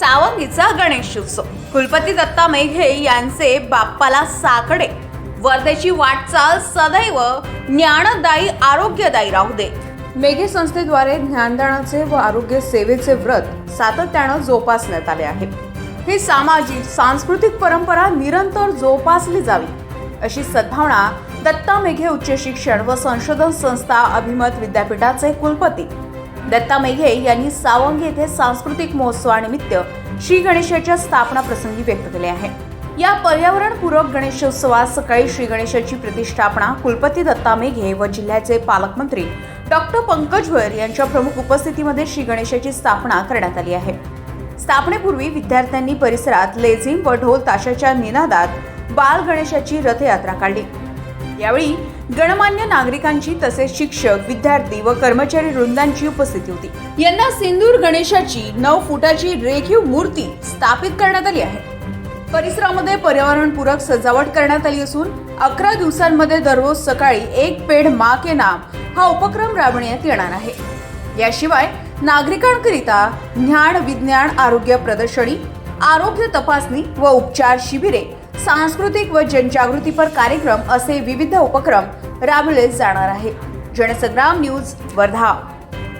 सावंगीचा गणेशोत्सव कुलपती दत्ता मेघे यांचे बाप्पाला साकडे. वर्धेची वाटचाल सदैव ज्ञानदायी आरोग्यदायी राहू दे. मेघे संस्थेद्वारे ज्ञानदानाचे व आरोग्य सेवेचे व्रत सातत्यानं जोपासण्यात आले आहे. ही सामाजिक सांस्कृतिक परंपरा निरंतर जोपासली जावी अशी सद्भावना दत्ता मेघे उच्च शिक्षण व संशोधन संस्था अभिमत विद्यापीठाचे कुलपती दत्ता मेघे यांनी सावंगी येथे सांस्कृतिक महोत्सवानिमित्त श्री गणेशाच्या स्थापना प्रसंगी व्यक्त केले आहे. या पर्यावरणपूरक गणेशोत्सवात सकाळी श्री गणेशाची प्रतिष्ठापना कुलपती दत्ता मेघे व जिल्ह्याचे पालकमंत्री डॉक्टर पंकज भोयर यांच्या प्रमुख उपस्थितीमध्ये श्री गणेशाची स्थापना करण्यात आली आहे. स्थापनेपूर्वी विद्यार्थ्यांनी परिसरात लेझिम व ढोल ताशाच्या निनादात बाल गणेशाची रथयात्रा काढली. यावेळी गणमान्य नागरिकांची तसेच शिक्षक विद्यार्थी व कर्मचारी वृंदांची उपस्थिती होती. यंदा सिंदूर गणेशाची नऊ फुटाची रेखीव मूर्ती स्थापित करण्यात आली आहे. परिसरामध्ये पर्यावरणपूरक सजावट करण्यात आली असून अकरा दिवसांमध्ये दररोज सकाळी एक पेढ मा के नाम हा उपक्रम राबविण्यात येणार आहे. याशिवाय नागरिकांकरिता ज्ञान विज्ञान आरोग्य प्रदर्शनी आरोग्य तपासणी व उपचार शिबिरे सांस्कृतिक व जनजागृतीपर कार्यक्रम असे विविध उपक्रम राबवले जाणार आहे जनसंग्राम न्यूज वर्धा.